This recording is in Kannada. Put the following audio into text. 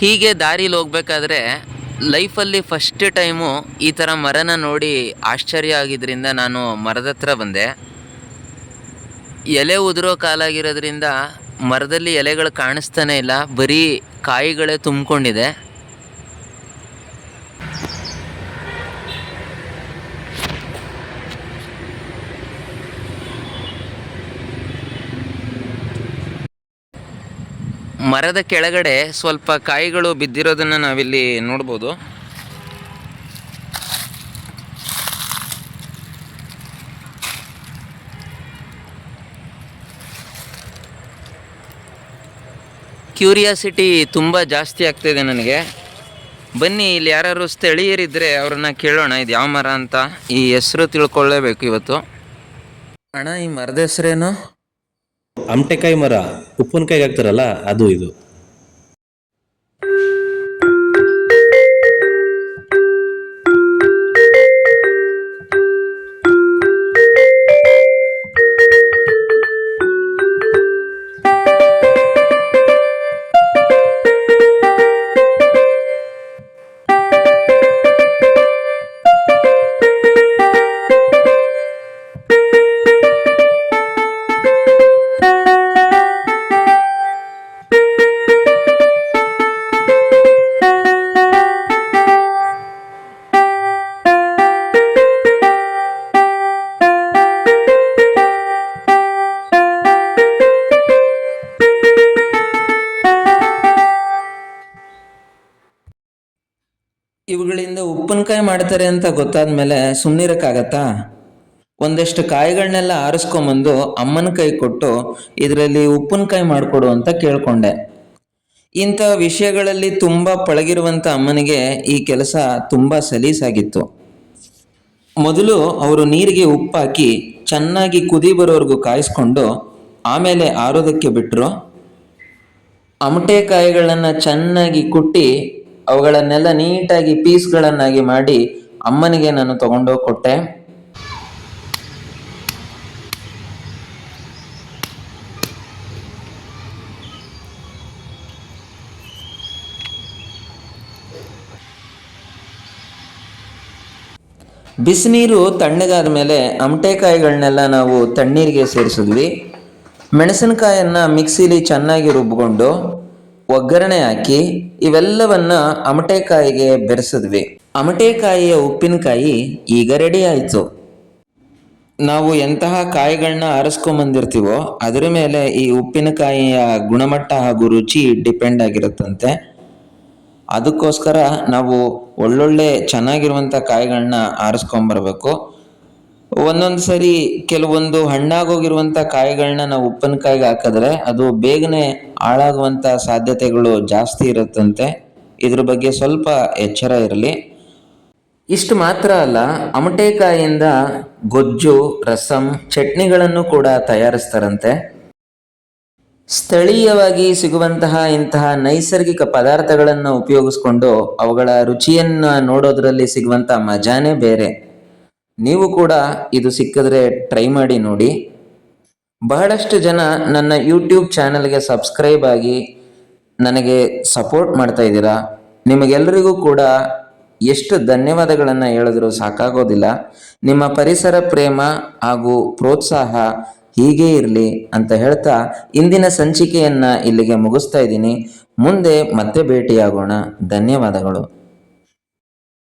ಹೀಗೆ ದಾರಿಲಿ ಹೋಗ್ಬೇಕಾದ್ರೆ ಲೈಫಲ್ಲಿ ಫಸ್ಟ್ ಟೈಮು ಈ ಥರ ಮರನ ನೋಡಿ ಆಶ್ಚರ್ಯ ಆಗಿದ್ದರಿಂದ ನಾನು ಮರದ ಹತ್ರ ಬಂದೆ. ಎಲೆ ಉದುರೋ ಕಾಲಾಗಿರೋದ್ರಿಂದ ಮರದಲ್ಲಿ ಎಲೆಗಳು ಕಾಣಿಸ್ತಾನೆ ಇಲ್ಲ. ಬರೀ ಕಾಯಿಗಳೇ ತುಂಬಿಕೊಂಡಿದೆ. ಮರದ ಕೆಳಗಡೆ ಸ್ವಲ್ಪ ಕಾಯಿಗಳು ಬಿದ್ದಿರೋದನ್ನು ನಾವಿಲ್ಲಿ ನೋಡ್ಬೋದು. ಕ್ಯೂರಿಯಾಸಿಟಿ ತುಂಬ ಜಾಸ್ತಿ ಆಗ್ತಿದೆ ನನಗೆ. ಬನ್ನಿ, ಇಲ್ಲಿ ಯಾರು ಸ್ಥಳೀಯರಿದ್ದರೆ ಅವ್ರನ್ನ ಕೇಳೋಣ, ಇದು ಯಾವ ಮರ ಅಂತ. ಈ ಹೆಸರು ತಿಳ್ಕೊಳ್ಳೇಬೇಕು ಇವತ್ತು. ಅಣ್ಣ, ಈ ಮರದ ಹೆಸರೇನು? ಅಮಟೆಕಾಯಿ ಮರ ಉಪ್ಪಿನಕಾಯಿಗೆ ಹಾಕ್ತಾರಲ್ಲ ಅದು ಇದು. ಇವುಗಳಿಂದ ಉಪ್ಪಿನಕಾಯಿ ಮಾಡ್ತಾರೆ ಅಂತ ಗೊತ್ತಾದ ಮೇಲೆ ಸುಮ್ಮನಿರಕ್ಕಾಗತ್ತಾ ಒಂದಷ್ಟು ಕಾಯಿಗಳನ್ನೆಲ್ಲ ಆರಿಸ್ಕೊಂಬಂದು ಅಮ್ಮನ ಕೈ ಕೊಟ್ಟು ಇದರಲ್ಲಿ ಉಪ್ಪಿನಕಾಯಿ ಮಾಡಿಕೊಡು ಅಂತ ಕೇಳಿಕೊಂಡೆ. ಇಂಥ ವಿಷಯಗಳಲ್ಲಿ ತುಂಬ ಪಳಗಿರುವಂಥ ಅಮ್ಮನಿಗೆ ಈ ಕೆಲಸ ತುಂಬ ಸಲೀಸಾಗಿತ್ತು. ಮೊದಲು ಅವರು ನೀರಿಗೆ ಉಪ್ಪಾಕಿ ಚೆನ್ನಾಗಿ ಕುದಿ ಬರೋವರೆಗೂ ಕಾಯಿಸ್ಕೊಂಡು ಆಮೇಲೆ ಆರೋದಕ್ಕೆ ಬಿಟ್ಟರು ಅಮಟೆಕಾಯಿಗಳನ್ನು ಚೆನ್ನಾಗಿ ಕುಟ್ಟಿ ಅವುಗಳನ್ನೆಲ್ಲ ನೀಟಾಗಿ ಪೀಸ್ಗಳನ್ನಾಗಿ ಮಾಡಿ ಅಮ್ಮನಿಗೆ ನಾನು ತಗೊಂಡೋಗಿ ಕೊಟ್ಟೆ. ಬಿಸಿನೀರು ತಣ್ಣಗಾದ ಮೇಲೆ ಅಮಟೆಕಾಯಿಗಳನ್ನೆಲ್ಲ ನಾವು ತಣ್ಣೀರಿಗೆ ಸೇರಿಸಿದ್ವಿ. ಮೆಣಸಿನಕಾಯನ್ನು ಮಿಕ್ಸಿಲಿ ಚೆನ್ನಾಗಿ ರುಬ್ಕೊಂಡು ಒಗ್ಗರಣೆ ಹಾಕಿ ಇವೆಲ್ಲವನ್ನ ಅಮಟೆಕಾಯಿಗೆ ಬೆರೆಸಿದ್ವಿ. ಅಮಟೆಕಾಯಿಯ ಉಪ್ಪಿನಕಾಯಿ ಈಗ ರೆಡಿ ಆಯಿತು. ನಾವು ಎಂತಹ ಕಾಯಿಗಳನ್ನ ಆರಿಸ್ಕೊಂಬಂದಿರ್ತೀವೋ ಅದರ ಮೇಲೆ ಈ ಉಪ್ಪಿನಕಾಯಿಯ ಗುಣಮಟ್ಟ ಹಾಗೂ ರುಚಿ ಡಿಪೆಂಡ್ ಆಗಿರುತ್ತಂತೆ. ಅದಕ್ಕೋಸ್ಕರ ನಾವು ಒಳ್ಳೊಳ್ಳೆ ಚೆನ್ನಾಗಿರುವಂಥ ಕಾಯಿಗಳನ್ನ ಆರಿಸ್ಕೊಂಬರ್ಬೇಕು ಒಂದೊಂದು ಸರಿ ಕೆಲವೊಂದು ಹಣ್ಣಾಗೋಗಿರುವಂಥ ಕಾಯಿಗಳನ್ನ ನಾವು ಉಪ್ಪಿನಕಾಯಿಗೆ ಹಾಕಿದ್ರೆ ಅದು ಬೇಗನೆ ಹಾಳಾಗುವಂಥ ಸಾಧ್ಯತೆಗಳು ಜಾಸ್ತಿ ಇರುತ್ತಂತೆ. ಇದ್ರ ಬಗ್ಗೆ ಸ್ವಲ್ಪ ಎಚ್ಚರ ಇರಲಿ. ಇಷ್ಟು ಮಾತ್ರ ಅಲ್ಲ ಅಮಟೆಕಾಯಿಯಿಂದ ಗೊಜ್ಜು, ರಸಂ, ಚಟ್ನಿಗಳನ್ನು ಕೂಡ ತಯಾರಿಸ್ತಾರಂತೆ. ಸ್ಥಳೀಯವಾಗಿ ಸಿಗುವಂತಹ ಇಂತಹ ನೈಸರ್ಗಿಕ ಪದಾರ್ಥಗಳನ್ನು ಉಪಯೋಗಿಸ್ಕೊಂಡು ಅವುಗಳ ರುಚಿಯನ್ನು ನೋಡೋದರಲ್ಲಿ ಸಿಗುವಂಥ ಮಜಾನೇ ಬೇರೆ. ನೀವು ಕೂಡ ಇದು ಸಿಕ್ಕಿದ್ರೆ ಟ್ರೈ ಮಾಡಿ ನೋಡಿ. ಬಹಳಷ್ಟು ಜನ ನನ್ನ ಯೂಟ್ಯೂಬ್ ಚಾನಲ್ಗೆ ಸಬ್ಸ್ಕ್ರೈಬ್ ಆಗಿ ನನಗೆ ಸಪೋರ್ಟ್ ಮಾಡ್ತಾ ಇದ್ದೀರಾ. ನಿಮಗೆಲ್ಲರಿಗೂ ಕೂಡ ಎಷ್ಟು ಧನ್ಯವಾದಗಳನ್ನು ಹೇಳಿದ್ರು ಸಾಕಾಗೋದಿಲ್ಲ. ನಿಮ್ಮ ಪರಿಸರ ಪ್ರೇಮ ಹಾಗೂ ಪ್ರೋತ್ಸಾಹ ಹೀಗೆ ಇರಲಿ ಅಂತ ಹೇಳ್ತಾ ಇಂದಿನ ಸಂಚಿಕೆಯನ್ನು ಇಲ್ಲಿಗೆ ಮುಗಿಸ್ತಾ ಇದ್ದೀನಿ. ಮುಂದೆ ಮತ್ತೆ ಭೇಟಿಯಾಗೋಣ. ಧನ್ಯವಾದಗಳು.